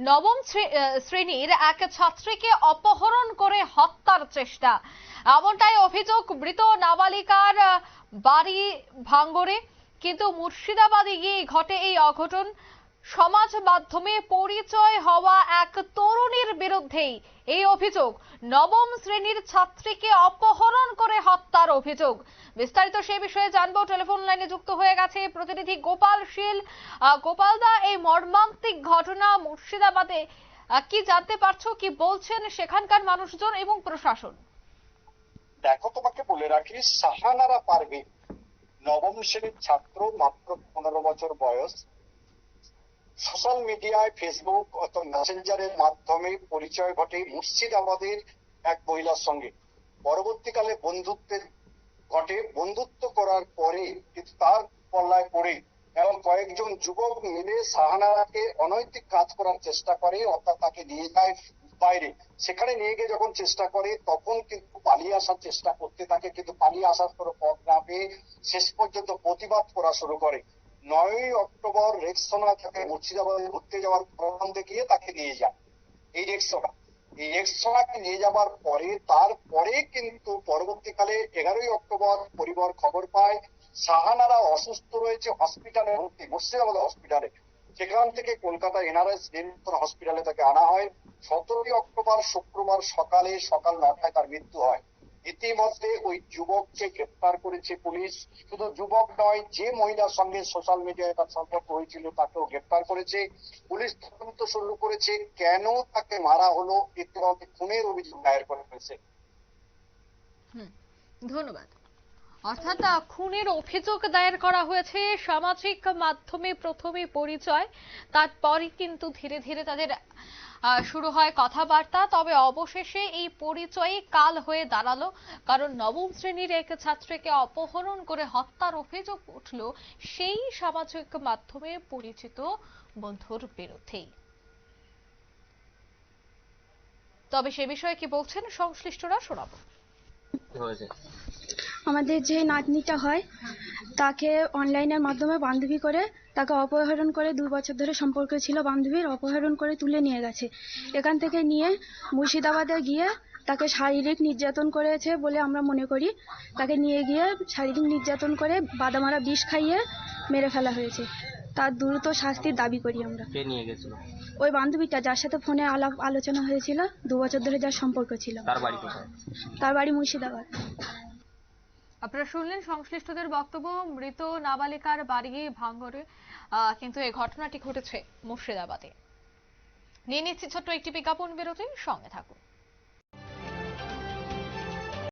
নবম শ্রে- শ্রেণির এক ছাত্রীকে অপহরণ করে হত্যার চেষ্টা। এমনটাই অভিযোগ মৃত নাবালিকার বাড়ি ভাঙ্গরে। কিন্তু মুর্শিদাবাদে গিয়ে ঘটে এই অঘটন। সমাজ মাধ্যমে পরিচয় হওয়া এক তরুণীর বিরুদ্ধেই এই অভিযোগ। নবম শ্রেণির ছাত্রীকে অপহরণ করে হত্যার অভিযোগ। বিস্তারিত সে বিষয়ে জানব। টেলিফোন লাইনে যুক্ত হয়ে গেছে প্রতিনিধি গোপাল শীল। আহ, গোপালদা এই মর্মান্তিক ঘটনা মুর্শিদাবাদে কি জানতে পারছ কি বলছেন সেখানকার মানুষজন এবং প্রশাসন? দেখো তোমাকে বলে রাখি সাহানারা পারভিন নবম শ্রেণির ছাত্র মাত্র পনেরো বছর বয়স। সোশ্যাল মিডিয়ায় ফেসবুক অথবা মেসেঞ্জারের মাধ্যমে পরিচয় ঘটে মুর্শিদাবাদের এক মহিলার সঙ্গে। পরবর্তীকালে বন্ধুত্বের ঘটে বন্ধুত্ব করার পরে তার পল্লায় পড়ে এবং কয়েকজন যুবক মিলে সাহানারাকে অনৈতিক কাজ করার চেষ্টা করে, অর্থাৎ তাকে নিয়ে যায় বাইরে। সেখানে নিয়ে গিয়ে যখন চেষ্টা করে, তখন কিন্তু পালিয়ে আসার চেষ্টা করতে থাকে, কিন্তু পালিয়ে আসার কোনো পথ না পেয়ে শেষ পর্যন্ত প্রতিবাদ করা শুরু করে। নয়ই অক্টোবর রেক্সোনা থেকে মুর্শিদাবাদে ঘুরতে যাওয়ার প্রোগ্রাম দেখিয়ে তাকে নিয়ে যায়। এই রেক্সোনা। এই নিয়ে যাবার পরে, তারপরে কিন্তু পরবর্তীকালে এগারোই অক্টোবর পরিবার খবর পায়, সাহানারা অসুস্থ রয়েছে হসপিটালে, ভর্তি, মুর্শিদাবাদ হসপিটালে। সেখান থেকে কলকাতা এনআরএস নিয়ন্ত্রণ হসপিটালে তাকে আনা হয়। সতেরোই অক্টোবর শুক্রবার সকালে, সকাল নটায় তার মৃত্যু হয়। ইতিমধ্যে ওই যুবককে গ্রেপ্তার করেছে পুলিশ। শুধু যুবক নয়, যে মহিলার সঙ্গে সোশ্যাল মিডিয়ায় তার সম্পর্ক হয়েছিল, তাকেও গ্রেপ্তার করেছে। পুলিশ তদন্ত শুরু করেছে, কেন তাকে মারা হলো ইতিমধ্যে খুনের অভিযোগ দায়ের করে ফেলেছে ধন্যবাদ। অর্থাৎ খুনের অভিযোগ দায়ের করা হয়েছে সামাজিক মাধ্যমে প্রথমে পরিচয়, তারপরই কিন্তু ধীরে ধীরে তাদের শুরু হয় কথাবার্তা, তবে অবশেষে এই পরিচয়ে কাল হয়ে দাঁড়াল। কারণ নবম শ্রেণির এক ছাত্রীকে অপহরণ করে হত্যার অভিযোগ উঠল সেই সামাজিক মাধ্যমে পরিচিত বন্ধুর বিরুদ্ধেই। তবে সে বিষয়ে কি বলছেন সংশ্লিষ্টরা শোনাবো। আমাদের যে নাতনিটা হয় তাকে অনলাইনের মাধ্যমে বান্ধবী করে তাকে অপহরণ করে দু বছর ধরে সম্পর্ক ছিল বান্ধবীর অপহরণ করে তুলে নিয়ে গেছে। এখান থেকে নিয়ে মুর্শিদাবাদে গিয়ে তাকে শারীরিক নির্যাতন করেছে বলে আমরা মনে করি। তাকে নিয়ে গিয়ে শারীরিক নির্যাতন করে বাদামারা বিষ খাইয়ে মেরে ফেলা হয়েছে। তার দ্রুত শাস্তির দাবি করি আমরা। কে নিয়ে গেছিল? ওই বান্ধবীটা যার সাথে ফোনে আলাপ আলোচনা হয়েছিল দু বছর ধরে যার সম্পর্ক ছিল। তার বাড়ি কোথায়? তার বাড়ি মুর্শিদাবাদ। আপনারা শুনলেন সংশ্লিষ্টদের বক্তব্য, মৃত নাবালিকার বাড়ি ভাঙ্গরে কিন্তু এই ঘটনাটি ঘটেছে মুর্শিদাবাদে। নিয়ে নিচ্ছি ছোট্ট একটি বিজ্ঞাপন বিরতির সঙ্গে থাকুন।